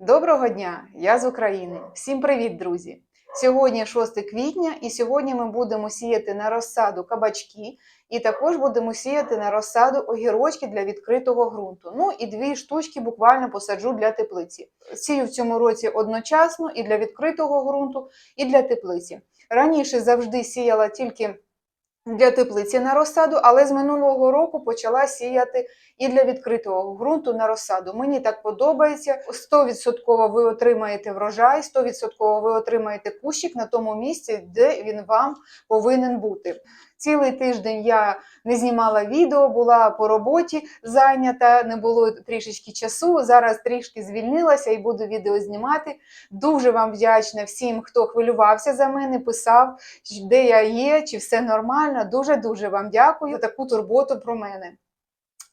Доброго дня! Я з України. Всім привіт, друзі! Сьогодні 6 квітня, і сьогодні ми будемо сіяти на розсаду кабачки, і також будемо сіяти на розсаду огірочки для відкритого ґрунту. Ну і дві штучки буквально посаджу для теплиці. Сію в цьому році одночасно і для відкритого ґрунту, і для теплиці. Раніше завжди сіяла тільки для теплиці на розсаду, але з минулого року почала сіяти і для відкритого ґрунту на розсаду. Мені так подобається. 100% ви отримаєте врожай, 100% ви отримаєте кущик на тому місці, де він вам повинен бути. Цілий тиждень я не знімала відео, була по роботі зайнята, не було трішечки часу. Зараз трішки звільнилася і буду відео знімати. Дуже вам вдячна всім, хто хвилювався за мене, писав, де я є, чи все нормально. Дуже дуже вам дякую таку турботу про мене.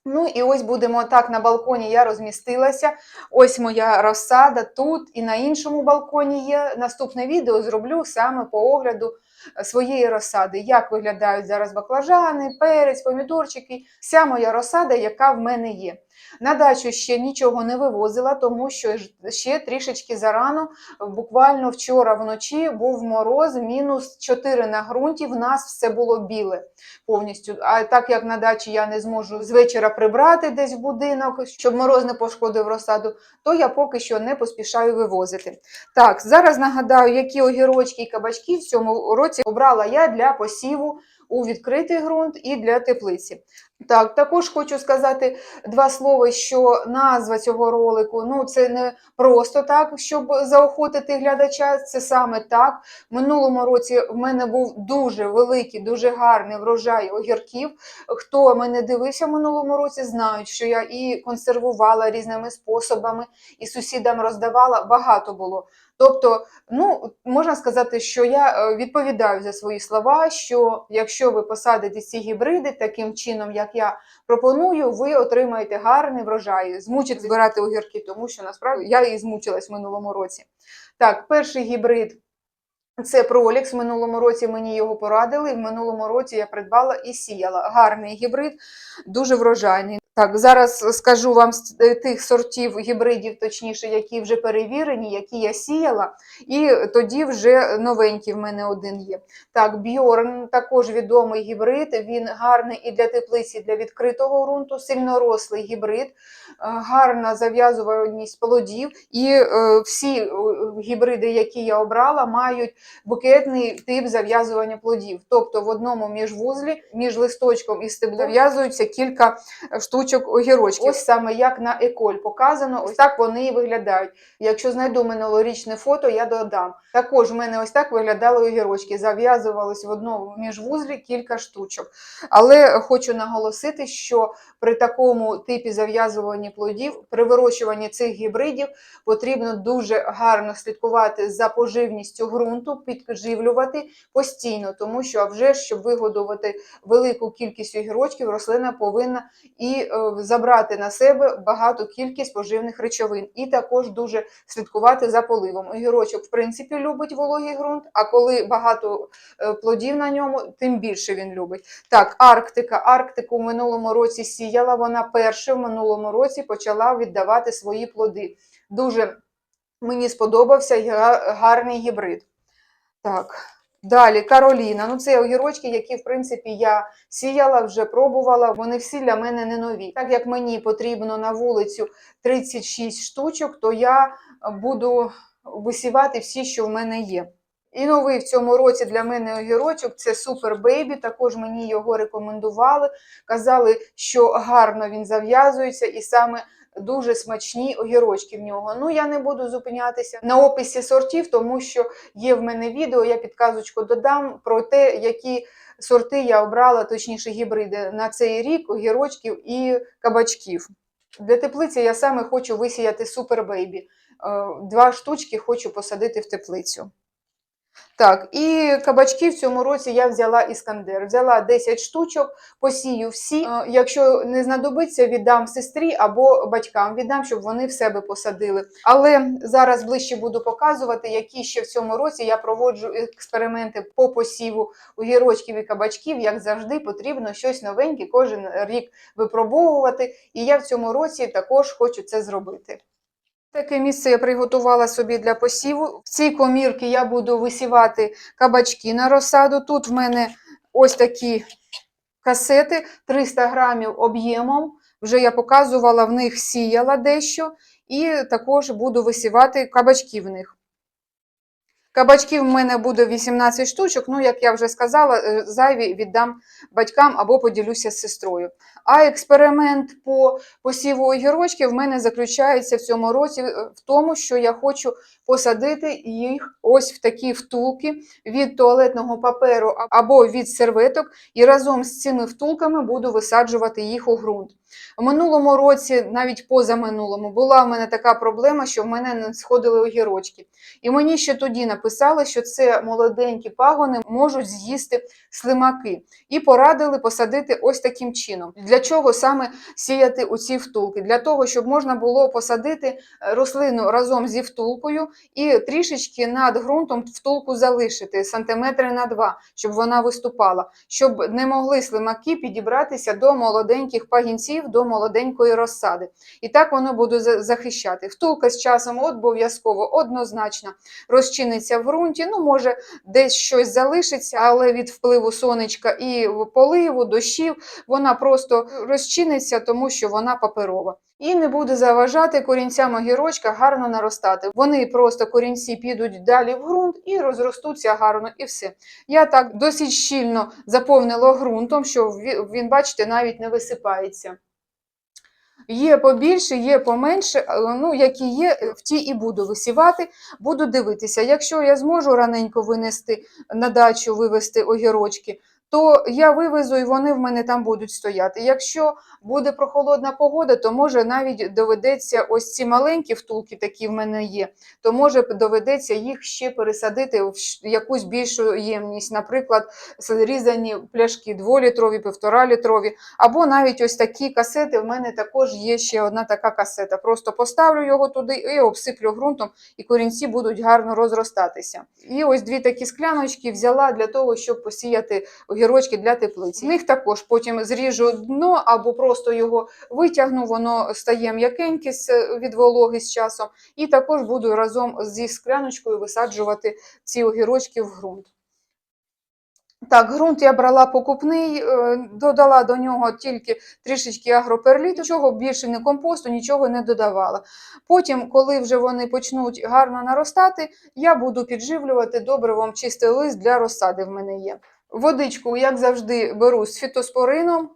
Ну і ось будемо так на балконі. Я розмістилася. Ось моя розсада тут і на іншому балконі є. Наступне відео зроблю саме по огляду е, своєї розсади. Як виглядають зараз баклажани, перець, помідорчики. Вся моя розсада, яка в мене є. На дачу ще нічого не вивозила, тому що ще трішечки зарано. Буквально вчора вночі був мороз, мінус 4 на ґрунті. В нас все було біле повністю. А так як на дачі я не зможу з вечора прибрати десь в будинок, щоб мороз не пошкодив розсаду, то я поки що не поспішаю вивозити. Так, зараз нагадаю, які огірочки і кабачки в цьому році обрала я для посіву у відкритий ґрунт і для теплиці. Так, також хочу сказати два слова, що назва цього ролику ну це не просто так, щоб заохотити глядача. Це саме так. В минулому році в мене був дуже великий, дуже гарний врожай огірків. Хто мене дивився в минулому році, знають, що я і консервувала різними способами, і сусідам роздавала. Багато було. Тобто, ну можна сказати, що я е, відповідаю за свої слова. Що якщо ви посадите ці гібриди таким чином, як я пропоную, ви отримаєте гарний врожай. Змучить збирати огірки, тому що насправді я і змучилась в минулому році. Так, перший гібрид. Це пролікс. В минулому році мені його порадили. В минулому році я придбала і сіяла. Гарний гібрид, дуже врожайний. Так, зараз скажу вам з тих сортів гібридів, точніше, які вже перевірені, які я сіяла, і тоді вже новенький в мене один є. Так, Бьорн також відомий гібрид. Він гарний і для теплиці, і для відкритого ґрунту, сильнорослий гібрид, е, гарна зав'язуваність плодів. І е, всі е, гібриди, які я обрала, мають букетний тип зав'язування плодів. Тобто в одному міжвузлі, між листочком і стеблом зав'язуються кілька штучок огірочків. Ось саме як на еколь показано, ось так вони і виглядають. Якщо знайду минулорічне фото, я додам. Також в мене ось так виглядали огірочки. Зав'язувались в одному міжвузлі кілька штучок. Але хочу наголосити, що при такому типі зав'язування плодів, при вирощуванні цих гібридів потрібно дуже гарно слідкувати за поживністю ґрунту, підживлювати постійно, тому що а вже щоб вигодувати велику кількість огірочків, рослина повинна і забрати на себе багату кількість поживних речовин, і також дуже слідкувати за поливом. Огірочок, в принципі, любить вологий ґрунт, а коли багато е, плодів на ньому, тим більше він любить. Так, Арктика. Арктику в минулому році сіяла. Вона перша в минулому році почала віддавати свої плоди. Дуже мені сподобався гарний гібрид. Так. Далі Кароліна. Ну, це огірочки, які, в принципі, я сіяла, вже пробувала. Вони всі для мене не нові. Так як мені потрібно на вулицю 36 штучок, то я буду висівати всі, що в мене є. І новий в цьому році для мене огірочок це Супер Бейбі. Також мені його рекомендували. Казали, що гарно він зав'язується і саме дуже смачні огірочки в нього. Ну, я не буду зупинятися на описі сортів, тому що є в мене відео, я підказочку додам про те, які сорти я обрала, точніше гібриди на цей рік огірочків і кабачків. Для теплиці я саме хочу висіяти Супер Бейбі. Два штучки хочу посадити в теплицю. Так, і кабачки в цьому році я взяла іскандер. Взяла 10 штучок, посію всі. Е, Якщо не знадобиться, віддам сестрі або батькам віддам, щоб вони в себе посадили. Але зараз ближче буду показувати, які ще в цьому році я проводжу експерименти по посіву огірочків і кабачків. Як завжди, потрібно щось новеньке кожен рік випробовувати. І я в цьому році також хочу це зробити. Таке місце я приготувала собі для посіву. В цій комірці я буду висівати кабачки на розсаду. Тут в мене ось такі касети 300 грамів об'ємом. Вже я показувала, в них сіяла дещо, і також буду висівати кабачки в них. Кабачків в мене буде 18 штучок, ну, як я вже сказала, е, зайві віддам батькам або поділюся з сестрою. А експеримент по посіву огірочків в мене заключається в цьому році е, в тому, що я хочу посадити їх ось в такі втулки від туалетного паперу або від серветок, і разом з цими втулками буду висаджувати їх у ґрунт. У минулому році, навіть позаминулому, була в мене така проблема, що в мене не сходили огірочки. І мені ще тоді написали, що це молоденькі пагони можуть з'їсти слимаки, і порадили посадити ось таким чином. Для чого саме сіяти у ці втулки? Для того, щоб можна було посадити рослину разом зі втулкою і трішечки над ґрунтом втулку залишити сантиметри на два, щоб вона виступала, щоб не могли слимаки підібратися до молоденьких пагінців, до молоденької розсади. І так воно буде захищати. Втулка з часом обов'язково однозначно розчиниться в ґрунті. Ну, може, десь щось залишиться, але від впливу сонечка і поливу, дощів, вона просто розчиниться, тому що вона паперова. І не буде заважати корінцям огірочка гарно наростати. Вони просто корінці підуть далі в ґрунт і розростуться гарно, і все. Я так досить щільно заповнила ґрунтом, що він, бачите, навіть не висипається. Є побільше, є поменше, ну, які є, в ті і буду висівати, буду дивитися. Якщо я зможу раненько винести на дачу, вивезти огірочки, то я вивезу і вони в мене там будуть стояти. Якщо буде прохолодна погода, то може навіть доведеться ось ці маленькі втулки, такі в мене є, то може доведеться їх ще пересадити в якусь більшу ємність, наприклад, різані пляшки 2-літрові, 1,5-літрові, або навіть ось такі касети. В мене також є ще одна така касета. Просто поставлю його туди і обсиплю ґрунтом, і корінці будуть гарно розростатися. І ось дві такі скляночки взяла для того, щоб посіяти огірочки для теплиці. В них також потім зріжу дно або просто його витягну, воно стає м'якеньке від вологи з часом. І також буду разом зі скляночкою висаджувати ці огірочки в ґрунт. Так, ґрунт я брала покупний, е, додала до нього тільки трішечки агроперліту, чого більше не компосту, нічого не додавала. Потім, коли вже вони почнуть гарно наростати, я буду підживлювати добривом чистий лист для розсади в мене є. Водичку, як завжди, беру з фітоспорином.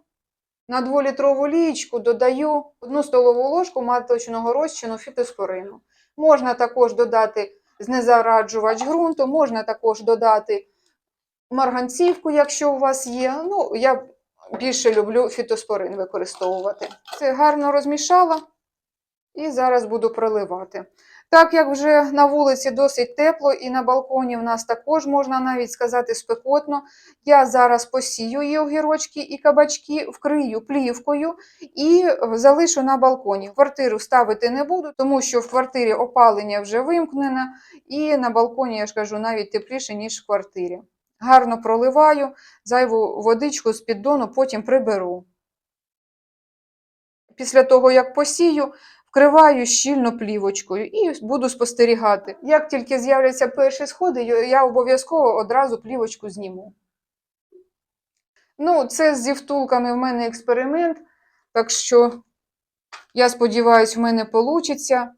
На 2-літрову лієчку додаю 1 столову ложку маточного розчину фітоспорину. Можна також додати знезараджувач ґрунту, можна також додати марганцівку, якщо у вас є. Ну, я більше люблю фітоспорин використовувати. Це гарно розмішала і зараз буду проливати. Так як вже на вулиці досить тепло, і на балконі в нас також можна навіть сказати спекотно, я зараз посію і огірочки, і кабачки, вкрию плівкою і залишу на балконі. Квартиру ставити не буду, тому що в квартирі опалення вже вимкнене, і на балконі, я ж кажу, навіть тепліше, ніж в квартирі. Гарно проливаю, зайву водичку з піддону потім приберу. Після того, як посію, вкриваю щільно плівочкою і буду спостерігати. Як тільки з'являться перші сходи, я- обов'язково одразу плівочку зніму. Ну, це зі втулками в мене експеримент, так що я сподіваюся, в мене вийде.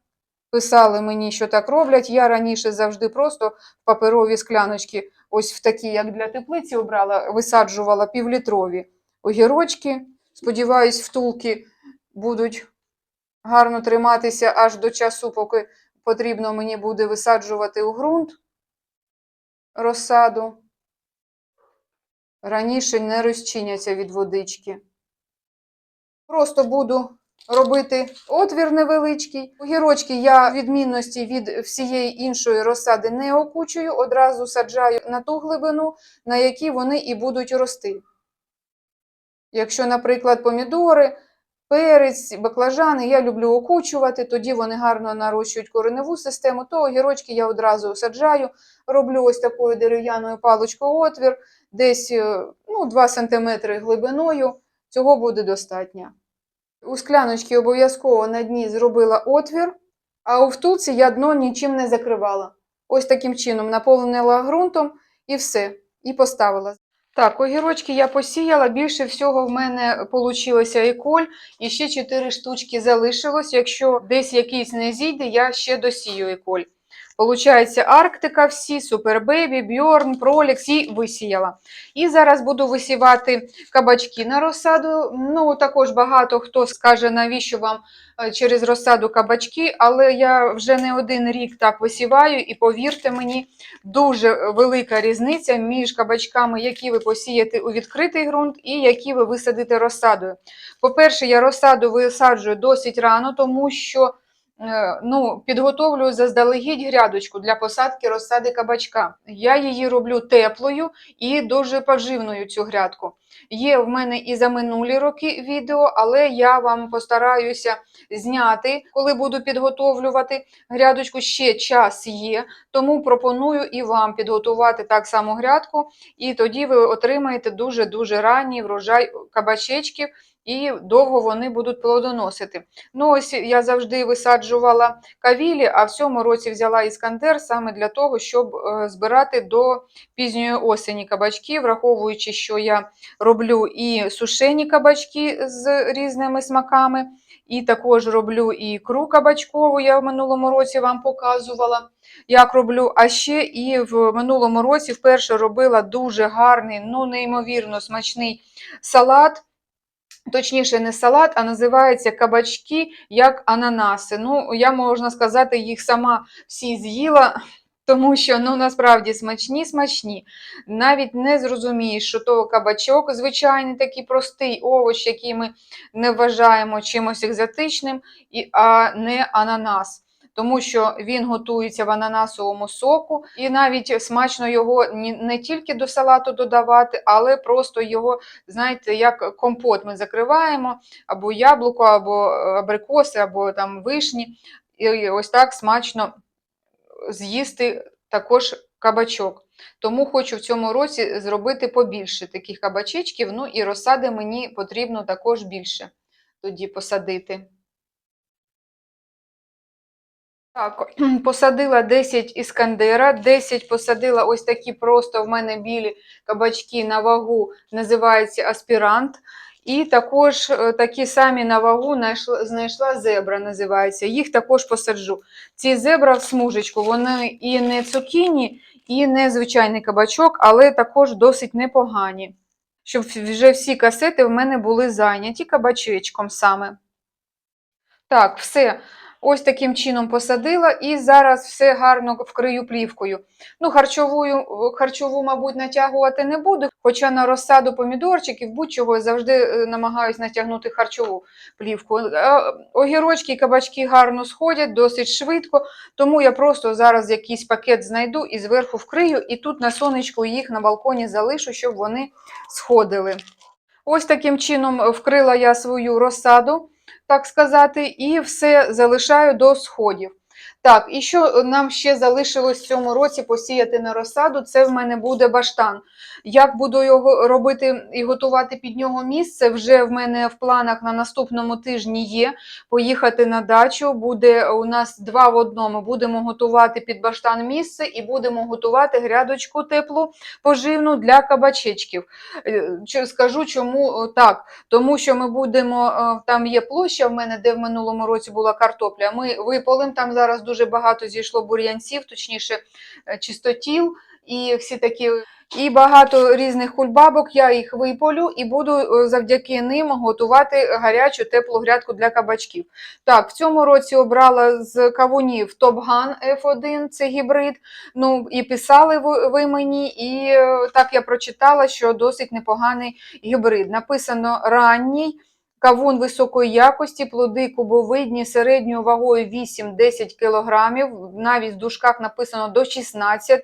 Писали мені, що так роблять. Я раніше завжди просто паперові скляночки, ось в такі, як для теплиці, обрала, висаджувала півлітрові огірочки. Сподіваюсь, втулки будуть гарно триматися аж до часу, поки потрібно мені буде висаджувати у ґрунт розсаду. Раніше не розчиняться від водички. Просто буду робити отвір невеличкий. Огірочки я в відмінності від всієї іншої розсади не окучую, одразу саджаю на ту глибину, на якій вони і будуть рости. Якщо, наприклад, помідори, перець, баклажани я люблю окучувати, тоді вони гарно нарощують кореневу систему, то огірочки я одразу саджаю, роблю ось такою дерев'яною паличкою отвір, десь е, ну, 2 см глибиною, цього буде достатньо. У скляночці обов'язково на дні зробила отвір, А у втулці я дно нічим не закривала. Ось таким чином наповнила ґрунтом і все, і поставила. Так, огірочки я посіяла. Більше всього в мене вийшло іколь, і ще 4 штучки залишилось. Якщо десь якийсь не зійде, я ще досію іколь. Получається, Арктика, всі, Супербебі, Бьорн, Пролік, всі висіяла. І зараз буду висівати кабачки на розсаду. Ну, також багато хто скаже, навіщо вам е, через розсаду кабачки, але я вже не один рік так висіваю, і повірте мені, дуже велика різниця між кабачками, які ви посієте у відкритий ґрунт, і які ви висадите розсадою. По-перше, я розсаду висаджую досить рано, тому що ну, підготовлюю заздалегідь грядочку для посадки розсади кабачка. Я її роблю теплою і дуже поживною цю грядку. Є в мене і за минулі роки відео, але я вам постараюся зняти, коли буду підготовлювати грядочку. Ще час є, тому пропоную і вам підготувати так само грядку, і тоді ви отримаєте дуже-дуже ранній врожай кабачечків, і довго вони будуть плодоносити. Ну, ось я завжди висаджувала кавілі, а в цьому році взяла іскандер саме для того, щоб е, збирати до пізньої осені кабачки, враховуючи, що я роблю і сушені кабачки з різними смаками, і також роблю і ікру кабачкову, я в минулому році вам показувала, як роблю. А ще і в минулому році вперше робила дуже гарний, ну неймовірно смачний салат. Точніше, не салат, а називається кабачки як ананаси. Ну, я можна сказати, їх сама всі з'їла, тому що ну, насправді смачні, смачні. Навіть не зрозумієш, що то кабачок, звичайний такий простий овоч, який ми не вважаємо чимось екзотичним, і, а не ананас. Тому що він готується в ананасовому соку, і навіть смачно його не тільки до салату додавати, але просто його, знаєте, як компот ми закриваємо, або яблуко, або абрикоси, або там вишні. І ось так смачно з'їсти також кабачок. Тому хочу в цьому році зробити побільше таких кабачечків. Ну і розсади мені потрібно також більше тоді посадити. Так, посадила 10 іскандера, 10 посадила ось такі просто в мене білі кабачки на вагу, називається аспірант. І також е, такі самі на вагу знайшла, знайшла зебра, називається. Їх також посаджу. Ці зебра в смужечку, вони і не цукіні, і не звичайний кабачок, але також досить непогані. Щоб вже всі касети в мене були зайняті кабачечком саме. Так, все. Ось таким чином посадила і зараз все гарно вкрию плівкою. Ну, харчовую, харчову, мабуть, натягувати не буду, хоча на розсаду помідорчиків будь-чого я завжди е, намагаюсь натягнути харчову плівку. Е, Огірочки і кабачки гарно сходять досить швидко, тому я просто зараз якийсь пакет знайду і зверху вкрию, і тут на сонечку їх на балконі залишу, щоб вони сходили. Ось таким чином вкрила я свою розсаду так сказати, і все залишаю до сходів. Так, і що нам ще залишилось в цьому році посіяти на розсаду, це в мене буде баштан. Як буду його робити і готувати під нього місце, вже в мене в планах на наступному тижні є поїхати на дачу. Буде у нас два в одному. Будемо готувати під баштан місце і будемо готувати грядочку теплу поживну для кабачечків. Е, Скажу, чому е, так тому що ми будемо, е, там є площа в мене, де в минулому році була картопля. Ми виполимо, там зараз дуже багато зійшло бур'янців, точніше е, чистотіл і всі такі. І багато різних кульбабок, я їх виполю і буду е, завдяки ним готувати гарячу теплу грядку для кабачків. Так, в цьому році обрала з кавунів Топган F1, це гібрид. Ну і писали ви, мені, і е, так я прочитала, що досить непоганий гібрид. Написано ранній. Кавун високої якості, плоди кубовидні середньою вагою 8-10 кг, навіть в дужках написано до 16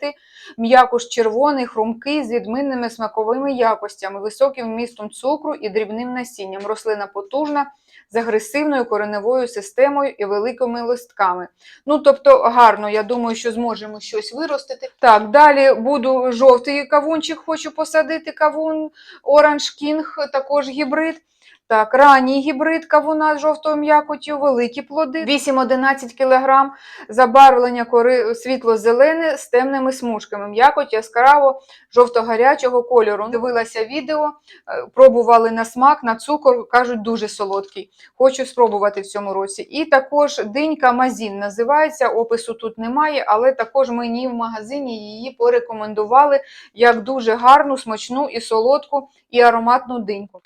м'якуш червоний, хрумкий, з відмінними смаковими якостями, високим вмістом цукру і дрібним насінням. Рослина потужна, з агресивною кореневою системою і великими листками. Ну, тобто, гарно, я думаю, що зможемо щось виростити. Так, далі буду жовтий кавунчик, хочу посадити кавун Orange King, також гібрид. Так, ранній гібрид кавуна з жовтою м'якоттю, великі плоди, 8-11 кг, забарвлення кори світло-зелене з темними смужками, м'якоть яскраво жовто-гарячого кольору. Дивилася відео, е, пробували на смак, на цукор, кажуть, дуже солодкий. Хочу спробувати в цьому році. І також динька Мазін називається, опису тут немає, але також мені в магазині її порекомендували як дуже гарну, смачну і солодку і ароматну диньку.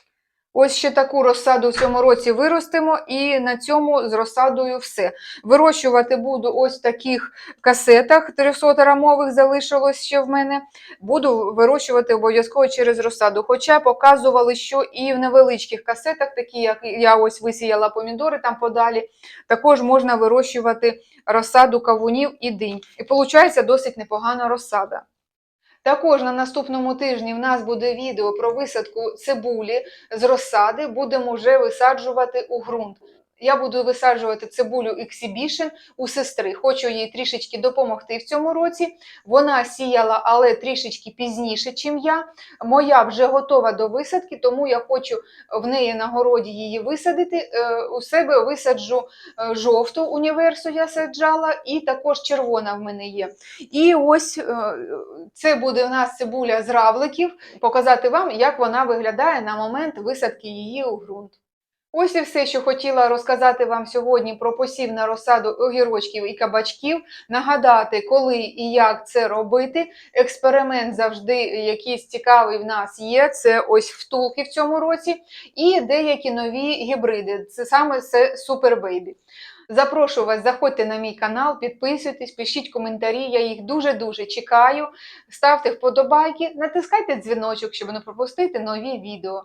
Ось ще таку розсаду в цьому році виростимо, і на цьому з розсадою все. Вирощувати буду ось в таких касетах 300-грамових залишилось ще в мене. Буду вирощувати обов'язково через розсаду. Хоча показували, що і в невеличких касетах, такі як я ось висіяла помідори там подалі, також можна вирощувати розсаду кавунів і динь. І виходить досить непогана розсада. Також на наступному тижні в нас буде відео про висадку цибулі з розсади. Будемо вже висаджувати у ґрунт. Я буду висаджувати цибулю Exhibition у сестри. Хочу їй трішечки допомогти в цьому році. Вона сіяла, але трішечки пізніше, чим я. Моя вже готова до висадки, тому я хочу в неї на городі її висадити. Е, У себе висаджу е, жовту універсу, я саджала, і також червона в мене є. І ось е, це буде у нас цибуля з равликів. Показати вам, як вона виглядає на момент висадки її у ґрунт. Ось і все, що хотіла розказати вам сьогодні про посів на розсаду огірочків і кабачків. Нагадати, коли і як це робити. Експеримент завжди якийсь цікавий в нас є. Це ось втулки в цьому році, і деякі нові гібриди. Це саме це Baby. Запрошую вас, заходьте на мій канал, підписуйтесь, пишіть коментарі, я їх дуже-дуже чекаю. Ставте вподобайки, натискайте дзвіночок, щоб не пропустити нові відео.